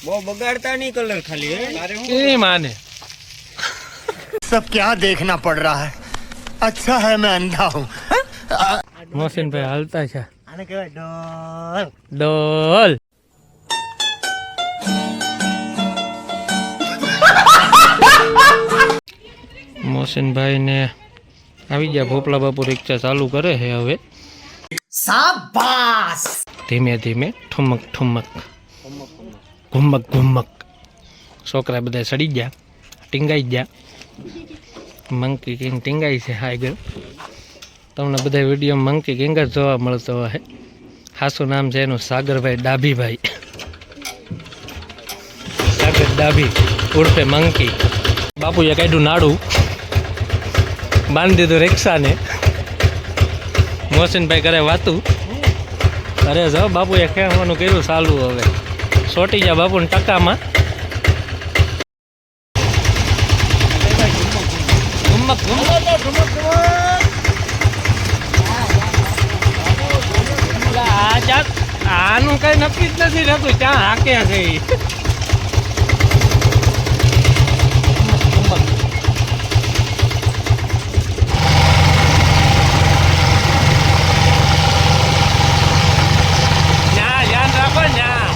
બહુ બગાડતા નહીં કલર ખાલી હે તારે હું એ માને सब क्या देखना पड़ रहा है अच्छा है मैं अंधा हूँ મોહસિનભાઈ હાલતા છે આને કહેવાય ડોલ ડોલ મોહસિનભાઈ ને આવી ગયા ભોપલા બાપુ રિક્ષા ચાલુ કરે છે હવે शाबाश ધીમે ધીમે ઠુમક ઠુમક. ઘુમક ઘુમક. છોકરા બધા સડી ગયા, ટીંગાઈ ગયા. મંકી કિંગ ટીંગાઈ છે આગળ. તમને બધા વીડિયો મંકી કિંગ જ જોવા મળતો હોય. હાસું નામ છે એનું સાગરભાઈ ડાભીભાઈ. સાગર ડાભી ઉર્ફે મંકી. બાપુએ કાઢ્યું નાડું. બાંધી દીધું રિક્ષાને. મોહસિનભાઈ કરે વાતું. અરે જો, બાપુએ ખેવાનું કર્યું ચાલુ હવે. સોટી જા બાપુને ટકામાં. આનું કઈ નક્કી જ નથી થતું, ક્યાં હાકે છે ઈ. ન્યા ધ્યાન રાખો ન્યા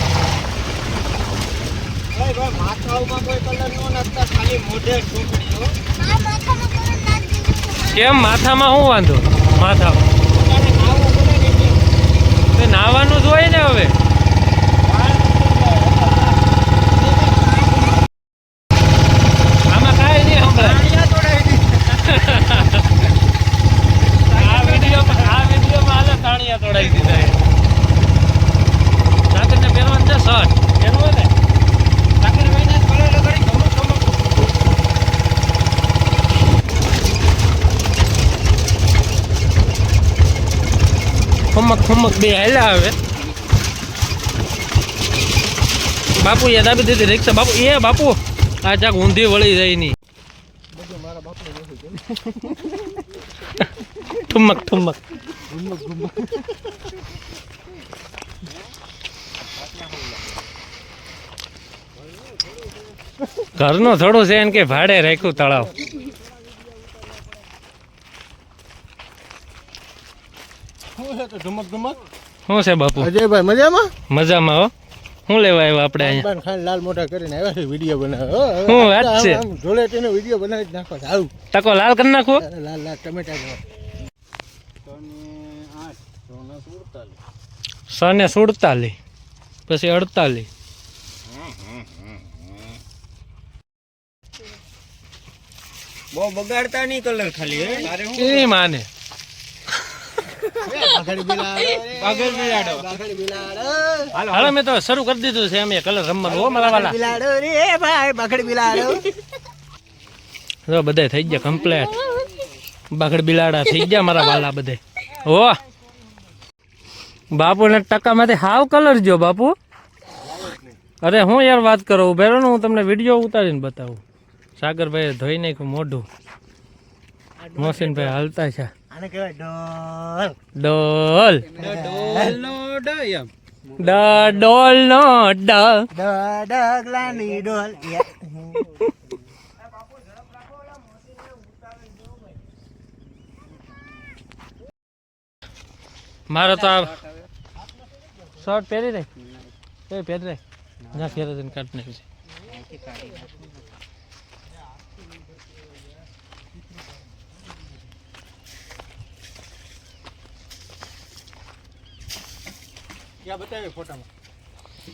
માથા ઉપર કોઈ કલર નો નાખતા ખાલી મોઢે ટૂંકડી હો કેમ? માથામાં શું વાંધો? માથામાં. નાવાનું જ હોય ને હવે આમાં કાંઈ નહીં સંભળાય આ વિડીયોમાં આ વિડીયોમાં આલે તાણિયા તોડાઈ દીધા એ. સાગરને પહેરવાનું છે શર્ટ પહેરવું ને સાકર ભાઈને કલર લગાડી ગમો ગમો ખમક ખમક બે હેલા હવે બાપુ યાદ આપી દીધી રિક્ષા. બાપુ, એ બાપુ, આ ચાક ઊંધી વળી જાય નહીં ઠુમક ઠુમક ઘરનો થોડું છે એને કે ભાડે રાખ્યું તળાવ. શું છે બાપુ? અજયભાઈ મજામાં? મજામાં હો. શું લેવા આવ્યા આપણે અહીંયા? બાન ખાન લાલ મોટા કરીને આવ્યા છે વીડિયો બનાવો શું વાત છે? ધોળેટીનો વીડિયો બનાવી જ નાખો સારું. તકો લાલ કરી નાખો. લાલ લાલ ટમેટા જેવા. સને ને સુડતાલીસ પછી અડતાલી. બહુ બગાડતા નહીં કલર ખાલી હે? એ માને બાઘડી બિલાડો રે. બાગર બિલાડો બાઘડી બિલાડો. હાલો, મેં તો શરૂ કરી દીધું છે કલર રમવાનું મારા વાલા. બિલાડો થઈ ગયા કમ્પ્લેટ બાગડ બિલાડા થઈ ગયા મારા વાલા બધે હો. બાપુને ટકામાંથી હાવ કલર જો, બાપુ. અરે, હું યાર વાત કરો ઉભેરો હું તમને વીડિયો ઉતારીને બતાવું. સાગરભાઈ ધોઈ નાખ્યું મોઢું. મોહસિનભાઈ હાલતા છે. આને કહેવાય ડોલ. ડોલ. નો ડયમ ડ ડોલ નો ડ. ડ ડગલાની ડોલ. મારો મારે તો આ શર્ટ પહેરી રહી એ પહેરી રે ના ફેરે કાઢી નાખી ક્યાં બતાવે ફોટામાં.